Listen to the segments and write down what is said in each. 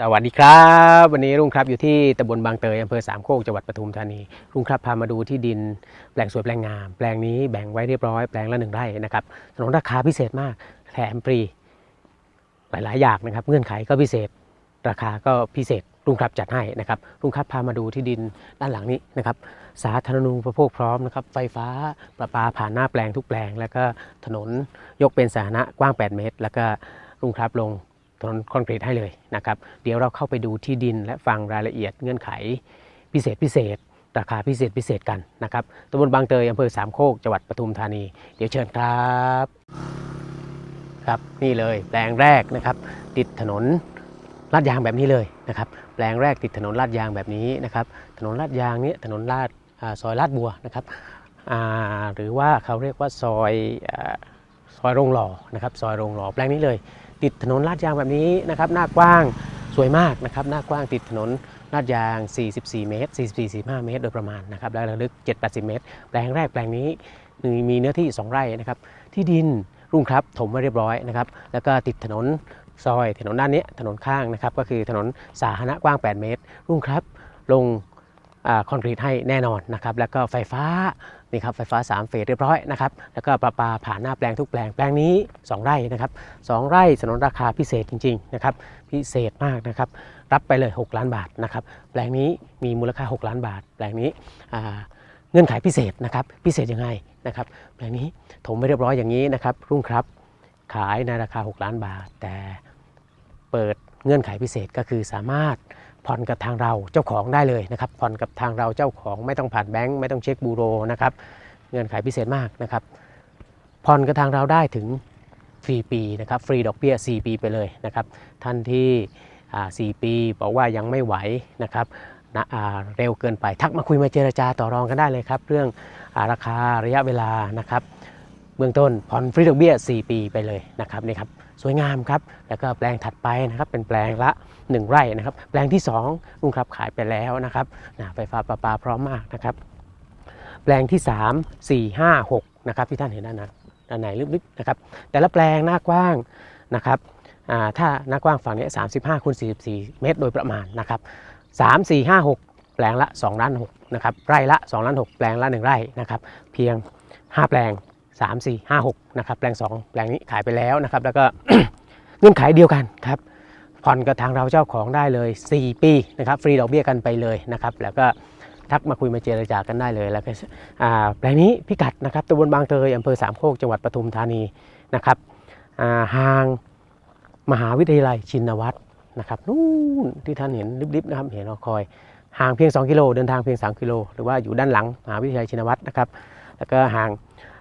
สวัสดีครับ วันนี้รุ่งครับอยู่ที่ตำบลบางเตยอำเภอสามโคกจังหวัดปทุมธานี รุ่งครับพามาดูที่ดินแปลงสวยแปลงงาม แปลงนี้แบ่งไว้เรียบร้อยแปลงละหนึ่งไร่นะครับถนนราคาพิเศษมากแถมฟรีหลาย ๆ อย่างนะครับ เงื่อนไขก็พิเศษ ราคาก็พิเศษรุ่งครับจัดให้นะครับ รุ่งครับพามาดูที่ดินด้านหลังนี้นะครับ สาธารณูปโภคพร้อมนะครับ ไฟฟ้าประปาผ่านหน้าแปลงทุกแปลง แล้วก็ถนนยกเป็นสาธารณะกว้าง 8 เมตร แล้วก็รุ่งครับลง คอนกรีตให้เลยนะครับ เดี๋ยวเราเข้าไปดูที่ดินและฟังรายละเอียดเงื่อนไขพิเศษพิเศษ ราคาพิเศษพิเศษกันนะครับตำบลบางเตยอำเภอสามโคกจังหวัดปทุมธานี เดี๋ยวเชิญครับครับนี่เลยแปลงแรกนะครับ ติดถนนลาดยางแบบนี้เลยนะครับ แปลงแรกติดถนนลาดยางแบบนี้นะครับ ถนนลาดยางนี้ถนนลาดอซอยลาดบัวนะครับหรือว่าเขาเรียกว่าซอยอซอยโรงหล่อนะครับ ซอยโรงหล่อแปลงนี้เลย ติดถนนลาดยางแบบนี้นะครับหน้ากว้างสวยมากนะครับหน้ากว้างติดถนนลาดยาง 44 เมตร 44-45 เมตร โดยประมาณนะครับและระลึก 7-80 เมตร แปลงแรกแปลงนี้มีมีเนื้อที่ 2 ไร่นะครับ ที่ดินรุ่งครับถมไว้เรียบร้อยนะครับ แล้วก็ติดถนนซอยถนนด้านนี้ถนนข้างนะครับ ก็คือถนนสาธารณะกว้าง 8 เมตร รุ่งครับลง คอนกรีตให้แน่นอนนะครับแล้วก็ไฟฟ้านี่ครับไฟฟ้า 3 เฟสเรียบร้อยนะครับแล้วก็ประปาผ่านหน้าแปลงทุกแปลงแปลงนี้ 2 ไร่นะครับ2ไร่สนนราคาพิเศษจริงๆนะครับพิเศษมากนะครับรับไปเลย 6 ล้านบาทนะครับแปลงนี้มีมูลค่า 6 ล้านบาท แปลงนี้เงื่อนไขพิเศษนะครับพิเศษยังไงนะครับแปลงนี้ถมไม่เรียบร้อยอย่างนี้นะครับรุ่งครับขายในราคา 6 ล้านบาท แต่เปิดเงื่อนไขพิเศษก็คือสามารถ ผ่อนกับทางเราเจ้าของได้เลยนะครับผ่อนกับทางเราเจ้าของไม่ต้องผ่านแบงค์ไม่ต้องเช็คบูโรนะครับเงื่อนไขพิเศษมากนะครับผ่อนกับทางเราได้ถึงฟรีปีนะครับฟรีดอกเบี้ย 4 ปีไปเลยนะครับท่านที่อ่า4ปีบอกว่ายังไม่ไหวนะครับนะอ่าเร็วเกินไปทักมาคุยมาเจรจาต่อรองกันได้เลยครับ เรื่องอาราคาระยะเวลานะครับ เบื้องต้นผ่อนฟรีดอกเบี้ย 4 ปีไปเลยนะครับนี่ครับ สวยงามครับ แล้วก็แปลงถัดไปนะครับเป็นแปลงละ 1 ไร่นะครับ แปลงที่2ลุงครับขายไปแล้วนะครับนะไฟฟ้าประปาพร้อมมากนะครับ แปลงที่ 3 4 5 6นะครับที่ท่านเห็นด้านนั้นด้านในลึกๆนะครับ แต่ละแปลงหน้ากว้างนะครับถ้าหน้ากว้างฝั่งนี้35คูณ44 เมตร โดยประมาณนะครับ3 4 5 6 แปลงละ2ล้าน6นะครับไร่ละ2ล้าน6แปลงละ 1 ไร่นะครับเพียง 5 แปลง 3 4 5 6นะครับแปลง 2 แปลงนี้ขายไปแล้วนะครับ แล้วก็เงื่อนไขเดียวกันครับผ่อนกับทางเราเจ้าของได้เลย 4 ปีนะครับฟรีดอกเบี้ยกันไปเลยนะครับ แล้วก็ทักมาคุยมาเจรจากันได้เลยแล้วก็อ่าแปลงนี้พิกัดนะครับตำบลบางเตยอำเภอสามโคกจังหวัดปทุมธานีนะครับอ่าห่างมหาวิทยาลัยชินวัตรนะครับนู่นที่ท่านเห็นริบๆนะครับเห็นรอคอยห่างเพียง 2 กิโลเดินทางเพียง 3 กิโล หรือว่าอยู่ด้านหลังมหาวิทยาลัยชินวัตรนะครับ แล้วก็ห่าง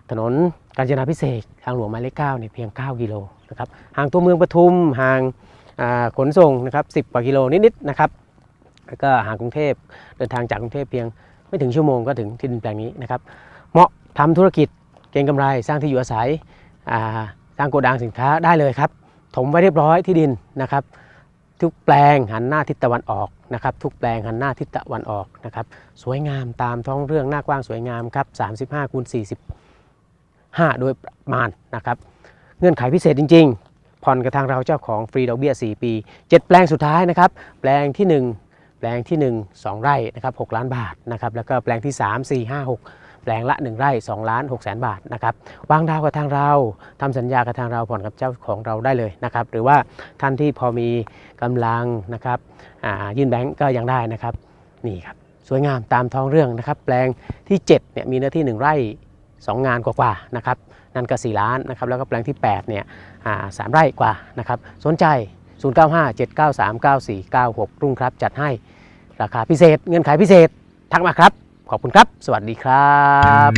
ถนนกาญจนาพิเศษทางหลวงหมายเลข9เนี่ยเพียง 9 กิโลนะครับห่างตัวเมืองปทุมห่างขนส่งนะครับ10กว่ากิโลนิดๆนะครับแล้วก็ห่างกรุงเทพเดินทางจากกรุงเทพเพียงไม่ถึงชั่วโมงก็ถึงที่ดินแปลงนี้นะครับเหมาะทำธุรกิจเก็งกำไรสร้างที่อยู่อาศัยอ่าสร้างโกดังสินค้าได้เลยครับ ถมไว้เรียบร้อยที่ดินนะครับ ทุกแปลงหันหน้าทิศตะวันออกนะครับ ทุกแปลงหันหน้าทิศตะวันออกนะครับ สวยงามตามท้องเรื่องหน้ากว้างสวยงามครับ35คูณ 5 โดยประมาณนะครับ เงื่อนไขพิเศษจริง ๆ ผ่อนกับทางเราเจ้าของฟรีดอกเบี้ย 4 ปี 7 แปลงสุดท้ายนะครับ แปลงที่ 1 แปลงที่ 1 2 ไร่นะครับ6ล้านบาทนะครับ แล้วก็แปลงที่ 3 4 5 6แปลงละ 1 ไร่2ล้าน6แสนบาทนะครับวางดาวกับทางเราทำสัญญากับทางเราผ่อนกับเจ้าของเราได้เลยนะครับหรือว่าท่านที่พอมีกำลังนะครับยื่นแบงก์ก็ยังได้นะครับนี่ครับสวยงามตามท้องเรื่องนะครับแปลงที่7เนี่ยมีเนื้อที่ 1 ไร่ 2 งานกว่าๆนะครับนั่นก็ 4 ล้านนะครับแล้วก็แปลงที่8เนี่ยสามไร่กว่านะครับสนใจ 0957939496 รุ่งครับจัดให้ราคาพิเศษเงื่อนไขพิเศษทักมาครับ ขอบคุณครับ สวัสดีครับ